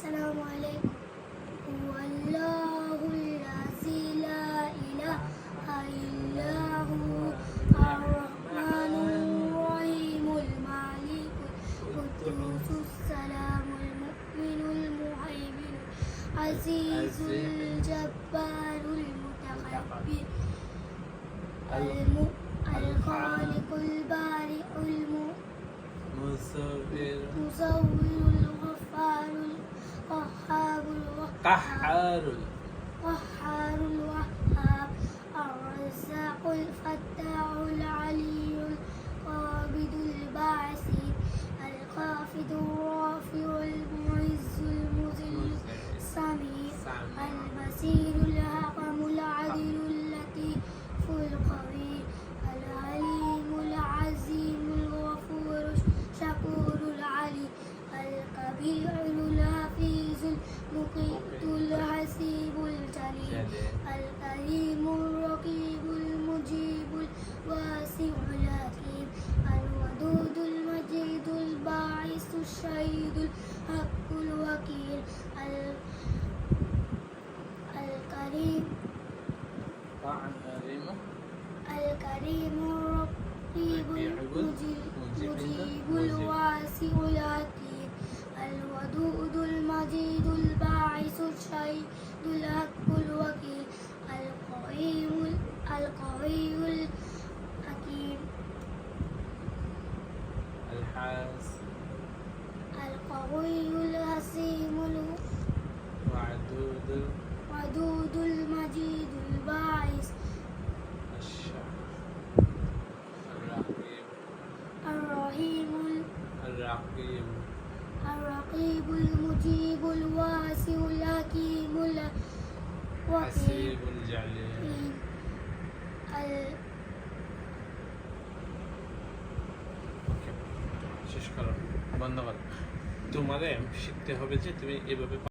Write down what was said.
السلام عليكم. هو الله الذي لا إله إلا هو. الرحمن الرحيم المالك القدوس السلام المؤمن المهيمن العزيز الجبار المتكبر الم- الخالق البارئ المؤمن الوهاب قحار الشهيد الحق الوكيل ال- الكريم الكريم الرقيب المجيب الواسع الحكيم الودود المجيد الباعث الشهيد الحق الوكيل القوي القوي الحكيم الحاس القوي الحسيم وعدود الودود المجيد الباعث الشعر الرقيب الرحيم الرقيب الرقيب المجيب الواسع الحكيم الوكيل حسيب الجليل ال- ওকে শেষ করো বন্ধ করো তোমারে শিখতে হবে যে তুমি এভাবে